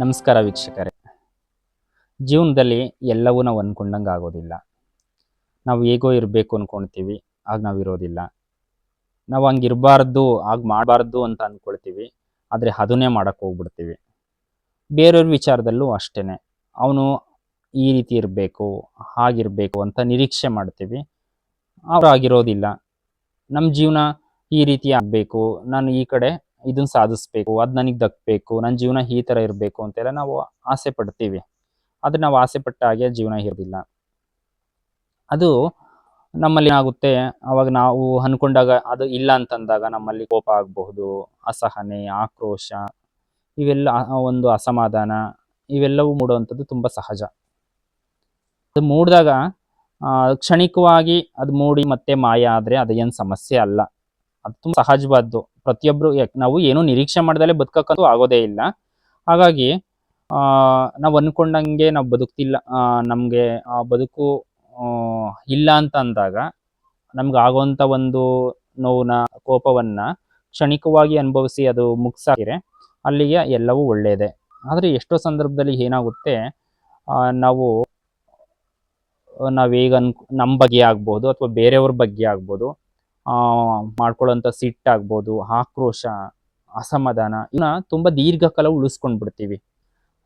ನಮಸ್ಕಾರ ವೀಕ್ಷಕರೇ. ಜೀವನದಲ್ಲಿ ಎಲ್ಲವೂ ನಾವು ಅಂದ್ಕೊಂಡಂಗೆ ಆಗೋದಿಲ್ಲ. ನಾವು ಹೇಗೋ ಇರಬೇಕು ಅಂದ್ಕೊಳ್ತೀವಿ ಆಗ ನಾವು ಇರೋದಿಲ್ಲ. ನಾವು ಹಂಗಿರಬಾರ್ದು ಆಗ ಮಾಡಬಾರ್ದು ಅಂತ ಅಂದ್ಕೊಳ್ತೀವಿ ಆದರೆ ಅದನ್ನೇ ಮಾಡೋಕ್ಕೆ ಹೋಗ್ಬಿಡ್ತೀವಿ. ಬೇರೆಯವ್ರ ವಿಚಾರದಲ್ಲೂ ಅಷ್ಟೇ ಅವನು ಈ ರೀತಿ ಇರಬೇಕು, ಹಾಗಿರಬೇಕು ಅಂತ ನಿರೀಕ್ಷೆ ಮಾಡ್ತೀವಿ. ಅವ್ರು ಆಗಿರೋದಿಲ್ಲ. ನಮ್ಮ ಜೀವನ ಈ ರೀತಿ ಆಗಬೇಕು. ನಾನು ಈ ಕಡೆ ಇದನ್ನ ಸಾಧಿಸ್ಬೇಕು, ಅದು ನನಗೆ ದಕ್ಕಬೇಕು ನನ್ನ ಜೀವನ ಈ ಥರ ಇರಬೇಕು ಅಂತೆಲ್ಲ ನಾವು ಆಸೆ ಪಡ್ತೀವಿ. ಆದರೆ ನಾವು ಆಸೆ ಪಟ್ಟ ಹಾಗೆ ಜೀವನ ಇರೋದಿಲ್ಲ. ಅದು ನಮ್ಮಲ್ಲಿ ಏನಾಗುತ್ತೆ, ಅವಾಗ ನಾವು ಅನ್ಕೊಂಡಾಗ ಅದು ಇಲ್ಲ ಅಂತಂದಾಗ ನಮ್ಮಲ್ಲಿ ಕೋಪ ಆಗಬಹುದು, ಅಸಹನೆ, ಆಕ್ರೋಶ, ಇವೆಲ್ಲ ಒಂದು ಅಸಮಾಧಾನ, ಇವೆಲ್ಲವೂ ಮೂಡುವಂಥದ್ದು ತುಂಬ ಸಹಜ. ಅದು ಮೂಡಿದಾಗ ಕ್ಷಣಿಕವಾಗಿ ಅದು ಮೂಡಿ ಮತ್ತೆ ಮಾಯ ಆದರೆ ಅದೇನು ಸಮಸ್ಯೆ ಅಲ್ಲ. ಅದು ತುಂಬ ಸಹಜವಾದ್ದು. ಪ್ರತಿಯೊಬ್ಬರು ನಾವು ಏನೂ ನಿರೀಕ್ಷೆ ಮಾಡ್ದಲೇ ಬದುಕಕ್ಕಂತೂ ಆಗೋದೇ ಇಲ್ಲ. ಹಾಗಾಗಿ ನಾವು ಅಂದ್ಕೊಂಡಂಗೆ ನಾವು ಬದುಕ್ತಿಲ್ಲ ನಮಗೆ ಬದುಕು ಇಲ್ಲ ಅಂತ ಅಂದಾಗ ನಮ್ಗೆ ಆಗೋಂಥ ಒಂದು ನೋವನ್ನ ಕೋಪವನ್ನ ಕ್ಷಣಿಕವಾಗಿ ಅನುಭವಿಸಿ ಅದು ಮುಗ್ಸಾಕಿರೆ ಅಲ್ಲಿಗೆ ಎಲ್ಲವೂ ಒಳ್ಳೆಯದೇ ಆದರೆ ಎಷ್ಟೋ ಸಂದರ್ಭದಲ್ಲಿ ಏನಾಗುತ್ತೆ ನಾವು ನಾವು ಹೇಗೆ ಅನ್ ನಮ್ಮ ಬಗ್ಗೆ ಆಗ್ಬೋದು ಅಥವಾ ಬೇರೆಯವ್ರ ಬಗ್ಗೆ ಆಗ್ಬೋದು. ಮಾಡ್ಕೊಳ್ಳೋಂಥ ಸಿಟ್ಟಾಗ್ಬೋದು, ಆಕ್ರೋಶ, ಅಸಮಾಧಾನ ಇವನ್ನ ತುಂಬ ದೀರ್ಘಕಾಲ ಉಳಿಸ್ಕೊಂಡು ಬಿಡ್ತೀವಿ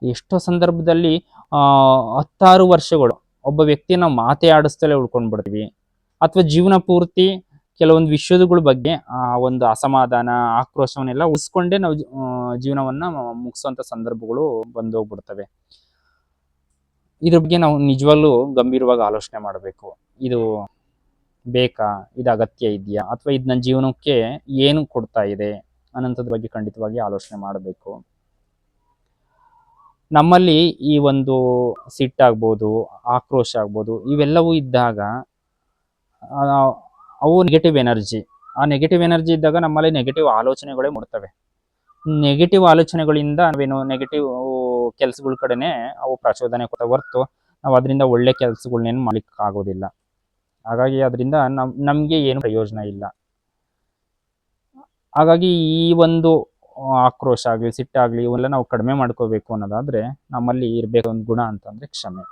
ಎಷ್ಟೋ ಸಂದರ್ಭದಲ್ಲಿ ಹತ್ತಾರು ವರ್ಷಗಳು ಒಬ್ಬ ವ್ಯಕ್ತಿ ನಾವು ಮಾತೇ ಆಡಿಸ್ತಲೇ ಉಳ್ಕೊಂಡು ಬಿಡ್ತೀವಿ ಅಥವಾ ಜೀವನ ಪೂರ್ತಿ ಕೆಲವೊಂದು ವಿಷಯಗಳ ಬಗ್ಗೆ, ಆ, ಒಂದು ಅಸಮಾಧಾನ, ಆಕ್ರೋಶವನ್ನೆಲ್ಲ ಉಳಿಸ್ಕೊಂಡೇ ನಾವು ಜೀವನವನ್ನ ಮುಗಿಸುವಂಥ ಸಂದರ್ಭಗಳು ಬಂದೋಗ್ಬಿಡ್ತವೆ. ಇದ್ರ ಬಗ್ಗೆ ನಾವು ನಿಜವಾಗ್ಲೂ ಗಂಭೀರವಾಗಿ ಆಲೋಚನೆ ಮಾಡಬೇಕು. ಇದು ಬೇಕಾ? ಇದು ಅಗತ್ಯ ಇದೆಯಾ? ಅಥವಾ ಇದು ನನ್ನ ಜೀವನಕ್ಕೆ ಏನು ಕೊಡ್ತಾ ಇದೆ? ಅನ್ನೋಂಥದ್ರ ಬಗ್ಗೆ ಖಂಡಿತವಾಗಿ ಆಲೋಚನೆ ಮಾಡಬೇಕು. ನಮ್ಮಲ್ಲಿ ಈ ಒಂದು ಸಿಟ್ಟಾಗ್ಬೋದು ಆಕ್ರೋಶ ಆಗ್ಬೋದು, ಇವೆಲ್ಲವೂ ಇದ್ದಾಗ ಅವು ನೆಗೆಟಿವ್ ಎನರ್ಜಿ ಆ ನೆಗೆಟಿವ್ ಎನರ್ಜಿ ಇದ್ದಾಗ ನಮ್ಮಲ್ಲಿ ನೆಗೆಟಿವ್ ಆಲೋಚನೆಗಳೇ ಮೂಡ್ತವೆ. ನೆಗೆಟಿವ್ ಆಲೋಚನೆಗಳಿಂದ ನಾವೇನು ನೆಗೆಟಿವ್ ಕೆಲಸಗಳ ಕಡೆನೇ ಅವು ಪ್ರಚೋದನೆ ಕೊಡ್ತಾ ಹೊರ್ತು ನಾವು ಅದರಿಂದ ಒಳ್ಳೆ ಕೆಲಸಗಳನ್ನೇನು ಮಾಡ್ಲಿಕ್ಕೆ ಆಗೋದಿಲ್ಲ ಹಾಗಾಗಿ ಅದರಿಂದ ನಮ್, ನಮಗೆ ಏನು ಪ್ರಯೋಜನ ಇಲ್ಲ. ಹಾಗಾಗಿ ಈ ಒಂದು ಆಕ್ರೋಶ ಆಗಲಿ ಸಿಟ್ಟಾಗಲಿ ಇವೆಲ್ಲ ನಾವು ಕಡಿಮೆ ಮಾಡ್ಕೋಬೇಕು ಅನ್ನೋದಾದರೆ ನಮ್ಮಲ್ಲಿ ಇರಬೇಕು ಒಂದು ಗುಣ ಅಂತಂದರೆ ಕ್ಷಮೆ.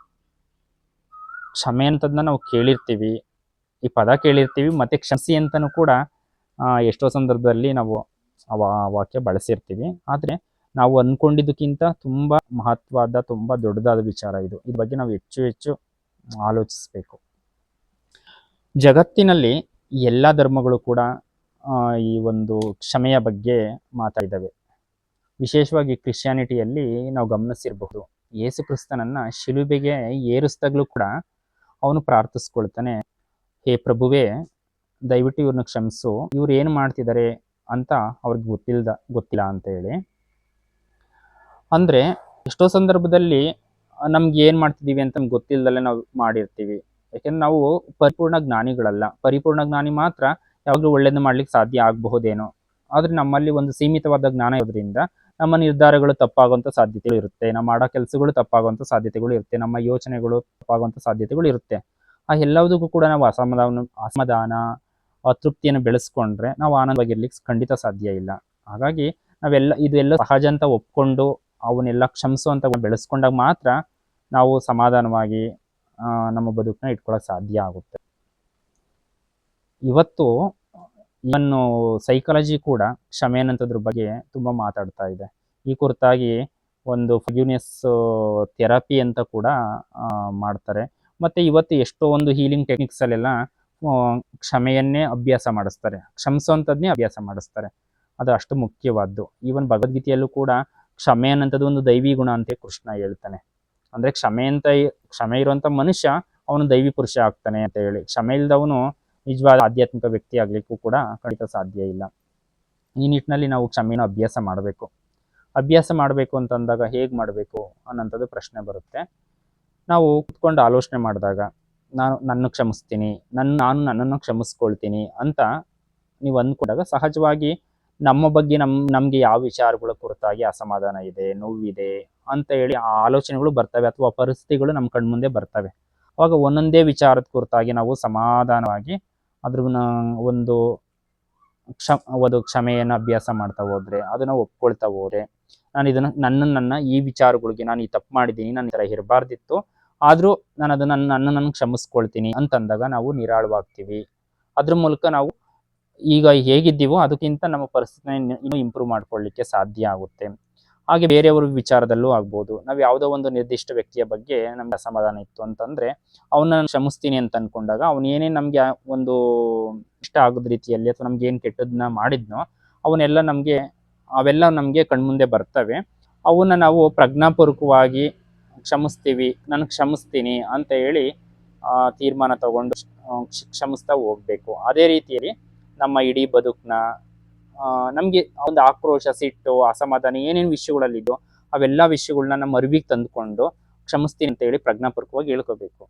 ಕ್ಷಮೆ ಅಂತದನ್ನ ನಾವು ಕೇಳಿರ್ತೀವಿ. ಈ ಪದ ಕೇಳಿರ್ತೀವಿ, ಮತ್ತು ಕ್ಷಮಿಸಿ ಅಂತಲೂ ಕೂಡ ಎಷ್ಟೋ ಸಂದರ್ಭದಲ್ಲಿ ನಾವು ಆ ವಾಕ್ಯ ಬಳಸಿರ್ತೀವಿ. ಆದರೆ ನಾವು ಅಂದ್ಕೊಂಡಿದ್ದಕ್ಕಿಂತ ತುಂಬ ಮಹತ್ವದ ತುಂಬ ದೊಡ್ಡದಾದ ವಿಚಾರ ಇದು. ಇದ್ರ ಬಗ್ಗೆ ನಾವು ಹೆಚ್ಚು ಹೆಚ್ಚು ಆಲೋಚಿಸಬೇಕು. ಜಗತ್ತಿನಲ್ಲಿ ಎಲ್ಲ ಧರ್ಮಗಳು ಕೂಡ ಈ ಒಂದು ಕ್ಷಮೆಯ ಬಗ್ಗೆ ಮಾತಾಡಿದ್ದಾವೆ ವಿಶೇಷವಾಗಿ ಕ್ರಿಶ್ಚಿಯಾನಿಟಿಯಲ್ಲಿ ನಾವು ಗಮನಿಸಿರಬಹುದು. ಯೇಸು ಕ್ರಿಸ್ತನನ್ನು ಶಿಲುಬೆಗೆ ಏರಿಸಿದಾಗಲೂ ಕೂಡ ಅವನು ಪ್ರಾರ್ಥಿಸ್ಕೊಳ್ತಾನೆ, ಹೇ ಪ್ರಭುವೇ, ದಯವಿಟ್ಟು ಇವ್ರನ್ನ ಕ್ಷಮಿಸು. ಇವ್ರು ಏನು ಮಾಡ್ತಿದ್ದಾರೆ ಅಂತ ಅವ್ರಿಗೆ ಗೊತ್ತಿಲ್ದ, ಗೊತ್ತಿಲ್ಲ ಅಂತ ಹೇಳಿ. ಅಂದರೆ ಎಷ್ಟೋ ಸಂದರ್ಭದಲ್ಲಿ ನಮ್ಗೆ ಏನು ಮಾಡ್ತಿದ್ದೀವಿ ಅಂತ ಗೊತ್ತಿಲ್ಲದಲ್ಲೇ ನಾವು ಮಾಡಿರ್ತೀವಿ. ಯಾಕೆಂದ್ರೆ ನಾವು ಪರಿಪೂರ್ಣ ಜ್ಞಾನಿಗಳಲ್ಲ. ಪರಿಪೂರ್ಣ ಜ್ಞಾನಿ ಮಾತ್ರ ಯಾವಾಗಲೂ ಒಳ್ಳೇದು ಮಾಡ್ಲಿಕ್ಕೆ ಸಾಧ್ಯ ಆಗಬಹುದೇನೋ. ಆದ್ರೆ ನಮ್ಮಲ್ಲಿ ಒಂದು ಸೀಮಿತವಾದ ಜ್ಞಾನ ಇರೋದ್ರಿಂದ ನಮ್ಮ ನಿರ್ಧಾರಗಳು ತಪ್ಪಾಗುವಂತ ಸಾಧ್ಯತೆಗಳು ಇರುತ್ತೆ. ನಾವು ಮಾಡೋ ಕೆಲಸಗಳು ತಪ್ಪಾಗುವಂತ ಸಾಧ್ಯತೆಗಳು ಇರುತ್ತೆ. ನಮ್ಮ ಯೋಚನೆಗಳು ತಪ್ಪಾಗುವಂತ ಸಾಧ್ಯತೆಗಳು ಇರುತ್ತೆ. ಆ ಎಲ್ಲದಕ್ಕೂ ಕೂಡ ನಾವು ಅಸಮಾಧಾನ ಅಸಮಾಧಾನ, ಅತೃಪ್ತಿಯನ್ನು ಬೆಳೆಸ್ಕೊಂಡ್ರೆ ನಾವು ಆನಂದವಾಗಿರ್ಲಿಕ್ಕೆ ಖಂಡಿತ ಸಾಧ್ಯ ಇಲ್ಲ. ಹಾಗಾಗಿ ನಾವೆಲ್ಲ ಇದೆಲ್ಲ ಸಹಜ ಅಂತ ಒಪ್ಕೊಂಡು ಅವನ್ನೆಲ್ಲ ಕ್ಷಮಿಸುವಂತ ಬೆಳೆಸ್ಕೊಂಡಾಗ ಮಾತ್ರ ನಾವು ಸಮಾಧಾನವಾಗಿ ನಮ್ಮ ಬದುಕನ್ನ ಇಟ್ಕೊಳ್ಳೋಕೆ ಸಾಧ್ಯ ಆಗುತ್ತೆ. ಇವತ್ತು ಇವನ್ನು ಸೈಕಾಲಜಿ ಕೂಡ ಕ್ಷಮೆ ಬಗ್ಗೆ ತುಂಬ ಮಾತಾಡ್ತಾ ಇದೆ. ಈ ಕುರಿತಾಗಿ ಒಂದು ಫ್ಯೂನಿಯಸ್ ಥೆರಪಿ ಅಂತ ಕೂಡ ಮಾಡ್ತಾರೆ. ಮತ್ತು ಇವತ್ತು ಎಷ್ಟೋ ಒಂದು ಹೀಲಿಂಗ್ ಟೆಕ್ನಿಕ್ಸಲ್ಲೆಲ್ಲ ಕ್ಷಮೆಯನ್ನೇ ಅಭ್ಯಾಸ ಮಾಡಿಸ್ತಾರೆ. ಕ್ಷಮಿಸೋಂಥದ್ದನ್ನೇ ಅಭ್ಯಾಸ ಮಾಡಿಸ್ತಾರೆ. ಅದು ಅಷ್ಟು ಮುಖ್ಯವಾದ್ದು. ಈವನ್ ಭಗವದ್ಗೀತೆಯಲ್ಲೂ ಕೂಡ ಕ್ಷಮೆ ಅನ್ನೋಂಥದ್ದು ಒಂದು ದೈವಿ ಗುಣ ಅಂತ ಕೃಷ್ಣ ಹೇಳ್ತಾನೆ. ಅಂದ್ರೆ ಕ್ಷಮೆ ಅಂತ ಕ್ಷಮೆ ಇರುವಂತ ಮನುಷ್ಯ ಅವನು ದೈವಿ ಪುರುಷ ಆಗ್ತಾನೆ ಅಂತ ಹೇಳಿ. ಕ್ಷಮೆ ಇಲ್ದವನು ನಿಜವಾದ ಆಧ್ಯಾತ್ಮಿಕ ವ್ಯಕ್ತಿ ಆಗ್ಲಿಕ್ಕೂ ಕೂಡ ಖಂಡಿತ ಸಾಧ್ಯ ಇಲ್ಲ. ಈ ನಿಟ್ಟಿನಲ್ಲಿ ನಾವು ಕ್ಷಮೆನ ಅಭ್ಯಾಸ ಮಾಡಬೇಕು. ಅಭ್ಯಾಸ ಮಾಡಬೇಕು ಅಂತಂದಾಗ ಹೇಗೆ ಮಾಡಬೇಕು ಅನ್ನೋಂಥದ್ದು ಪ್ರಶ್ನೆ ಬರುತ್ತೆ. ನಾವು ಕುತ್ಕೊಂಡು ಆಲೋಚನೆ ಮಾಡಿದಾಗ, ನಾನು ನನ್ನ ಕ್ಷಮಿಸ್ತೀನಿ ನನ್ನ ನಾನು ನನ್ನನ್ನು ಕ್ಷಮಿಸ್ಕೊಳ್ತೀನಿ ಅಂತ ನೀವು ಅಂದ್ಕೊಂಡಾಗ ಸಹಜವಾಗಿ ನಮ್ಮ ಬಗ್ಗೆ ನಮ್ಮ ನಮಗೆ ಯಾವ ವಿಚಾರಗಳ ಕುರಿತಾಗಿ ಅಸಮಾಧಾನ ಇದೆ, ನೋವಿದೆ ಅಂತ ಹೇಳಿ ಆ ಆಲೋಚನೆಗಳು ಬರ್ತವೆ ಅಥವಾ ಪರಿಸ್ಥಿತಿಗಳು ನಮ್ಮ ಕಣ್ಮುಂದೆ ಬರ್ತವೆ. ಅವಾಗ ಒಂದೊಂದೇ ವಿಚಾರದ ಕುರಿತಾಗಿ ನಾವು ಸಮಾಧಾನವಾಗಿ ಅದ್ರ ಒಂದು ಕ್ಷ ಒಂದು ಕ್ಷಮೆಯನ್ನು ಅಭ್ಯಾಸ ಮಾಡ್ತಾ ಹೋದ್ರೆ, ಅದನ್ನು ಒಪ್ಕೊಳ್ತಾ ಹೋದ್ರೆ, ನಾನು ಇದನ್ನ, ನನ್ನ ನನ್ನ ಈ ವಿಚಾರಗಳಿಗೆ ನಾನು ಈ ತಪ್ಪು ಮಾಡಿದ್ದೀನಿ, ನಾನು ಈ ಥರ ಇರಬಾರ್ದಿತ್ತು, ಆದರೂ ನಾನು ಅದನ್ನ, ನನ್ನ ನನ್ನ ನನ್ನ ಕ್ಷಮಿಸ್ಕೊಳ್ತೀನಿ ಅಂತಂದಾಗ ನಾವು ನಿರಾಳವಾಗ್ತೀವಿ. ಅದ್ರ ಮೂಲಕ ನಾವು ಈಗ ಹೇಗಿದ್ದೀವೋ ಅದಕ್ಕಿಂತ ನಮ್ಮ ಪರಿಸ್ಥಿತಿನ ಇನ್ನೂ ಇಂಪ್ರೂವ್ ಮಾಡ್ಕೊಳ್ಳಿಕ್ಕೆ ಸಾಧ್ಯ ಆಗುತ್ತೆ. ಹಾಗೆ ಬೇರೆಯವ್ರ ವಿಚಾರದಲ್ಲೂ ಆಗ್ಬೋದು. ನಾವು ಯಾವುದೋ ಒಂದು ನಿರ್ದಿಷ್ಟ ವ್ಯಕ್ತಿಯ ಬಗ್ಗೆ ನಮ್ಗೆ ಅಸಮಾಧಾನ ಇತ್ತು ಅಂತಂದ್ರೆ ಅವನ್ನ ಕ್ಷಮಿಸ್ತೀನಿ ಅಂತ ಅನ್ಕೊಂಡಾಗ ಅವನು ಏನೇ ನಮ್ಗೆ ಒಂದು ಇಷ್ಟ ಆಗದ ರೀತಿಯಲ್ಲಿ ಅಥವಾ ನಮ್ಗೆ ಏನ್ ಕೆಟ್ಟದನ್ನ ಮಾಡಿದ್ನೋ ಅವನ್ನೆಲ್ಲ ನಮ್ಗೆ ಅವೆಲ್ಲ ನಮ್ಗೆ ಕಣ್ಮುಂದೆ ಬರ್ತವೆ. ಅವನ್ನ ನಾವು ಪ್ರಜ್ಞಾಪೂರ್ವಕವಾಗಿ ಕ್ಷಮಿಸ್ತೀವಿ ನಾನು ಕ್ಷಮಿಸ್ತೀನಿ ಅಂತ ಹೇಳಿ ಆ, ತೀರ್ಮಾನ ತಗೊಂಡು ಕ್ಷಮಿಸ್ತಾ ಹೋಗ್ಬೇಕು. ಅದೇ ರೀತಿಯಲ್ಲಿ ನಮ್ಮ ಇಡೀ ಬದುಕನ್ನ ನಮಗೆ ಒಂದು ಆಕ್ರೋಶ, ಸಿಟ್ಟು, ಅಸಮಾಧಾನ ಏನೇನು ವಿಷಯಗಳಲ್ಲಿದ್ದು ಅವೆಲ್ಲ ವಿಷಯಗಳನ್ನ ನಮ್ಮ ಅರಿವಿಗೆ ತಂದುಕೊಂಡು ಕ್ಷಮಿಸ್ತೀನಿ ಅಂತ ಹೇಳಿ ಪ್ರಜ್ಞಾಪೂರ್ವಕವಾಗಿ ಹೇಳ್ಕೋಬೇಕು.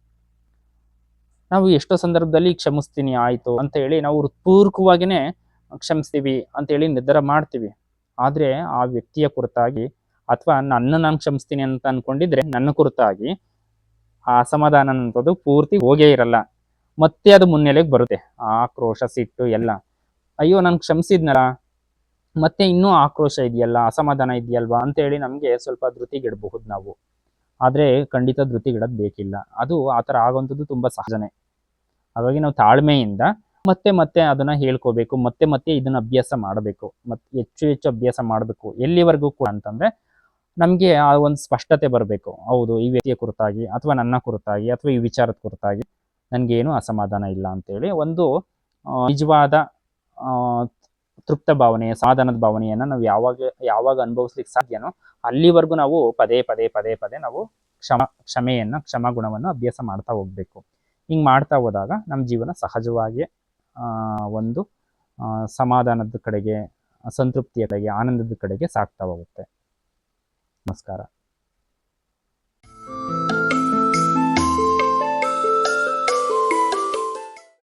ನಾವು ಎಷ್ಟೋ ಸಂದರ್ಭದಲ್ಲಿ ಕ್ಷಮಿಸ್ತೀನಿ ಆಯಿತು ಅಂತ ಹೇಳಿ ನಾವು ಹೃತ್ಪೂರ್ವಕವಾಗಿನೇ ಕ್ಷಮಿಸ್ತೀವಿ ಅಂತ ಹೇಳಿ ನಿರ್ಧಾರ ಮಾಡ್ತೀವಿ. ಆದರೆ ಆ ವ್ಯಕ್ತಿಯ ಕುರಿತಾಗಿ ಅಥವಾ ನನ್ನ ನಾನು ಕ್ಷಮಿಸ್ತೀನಿ ಅಂತ ಅನ್ಕೊಂಡಿದ್ರೆ ನನ್ನ ಕುರಿತಾಗಿ ಆ ಅಸಮಾಧಾನ ಅನ್ನೋದು ಪೂರ್ತಿ ಹೋಗೇ ಇರಲ್ಲ. ಮತ್ತೆ ಅದು ಮುನ್ನೆಲೆಗೆ ಬರುತ್ತೆ. ಆಕ್ರೋಶ, ಸಿಟ್ಟು ಎಲ್ಲ. ಅಯ್ಯೋ, ನಾನು ಕ್ಷಮಿಸಿದ್ನಲ್ಲ. ಮತ್ತೆ ಇನ್ನೂ ಆಕ್ರೋಶ ಇದೆಯಲ್ಲ, ಅಸಮಾಧಾನ ಇದೆಯಲ್ವಾ ಅಂತ ಹೇಳಿ ನಮಗೆ ಸ್ವಲ್ಪ ಧೃತಿಗೆಡಬಹುದು ನಾವು. ಆದ್ರೆ ಖಂಡಿತ ಧೃತಿಗಿಡೋದು ಬೇಕಿಲ್ಲ. ಅದು ಆ ಥರ ಆಗುವಂಥದ್ದು ತುಂಬಾ ಸಹಜನೇ. ಹಾಗಾಗಿ ನಾವು ತಾಳ್ಮೆಯಿಂದ ಮತ್ತೆ ಮತ್ತೆ ಅದನ್ನ ಹೇಳ್ಕೋಬೇಕು, ಮತ್ತೆ ಮತ್ತೆ ಇದನ್ನ ಅಭ್ಯಾಸ ಮಾಡಬೇಕು. ಮತ್ತೆ ಹೆಚ್ಚು ಹೆಚ್ಚು ಅಭ್ಯಾಸ ಮಾಡಬೇಕು. ಎಲ್ಲಿವರೆಗೂ ಕೂಡ ಅಂತಂದ್ರೆ ನಮಗೆ ಆ ಒಂದು ಸ್ಪಷ್ಟತೆ ಬರಬೇಕು. ಹೌದು, ಈ ವ್ಯಕ್ತಿಯ ಕುರಿತಾಗಿ ಅಥವಾ ನನ್ನ ಕುರಿತಾಗಿ ಅಥವಾ ಈ ವಿಚಾರದ ಕುರಿತಾಗಿ ನನಗೇನು ಅಸಮಾಧಾನ ಇಲ್ಲ ಅಂತೇಳಿ ಒಂದು ನಿಜವಾದ ತೃಪ್ತ ಭಾವನೆ ಸಮಾಧಾನದ ಭಾವನೆಯನ್ನ ನಾವು ಯಾವಾಗ ಯಾವಾಗ ಅನುಭವಿಸ್ಲಿಕ್ಕೆ ಸಾಧ್ಯನೋ ಅಲ್ಲಿವರೆಗೂ ನಾವು ಪದೇ ಪದೇ ಪದೇ ಪದೇ ನಾವು ಕ್ಷಮ, ಕ್ಷಮೆಯನ್ನು ಕ್ಷಮಾಗುಣವನ್ನು ಅಭ್ಯಾಸ ಮಾಡ್ತಾ ಹೋಗ್ಬೇಕು. ಹಿಂಗೆ ಮಾಡ್ತಾ ಹೋದಾಗ ನಮ್ಮ ಜೀವನ ಸಹಜವಾಗಿ ಒಂದು ಸಮಾಧಾನದ ಕಡೆಗೆ ಸಂತೃಪ್ತಿಯ ಕಡೆಗೆ, ಆನಂದದ ಕಡೆಗೆ ಸಾಗ್ತಾ ಹೋಗುತ್ತೆ. ನಮಸ್ಕಾರ.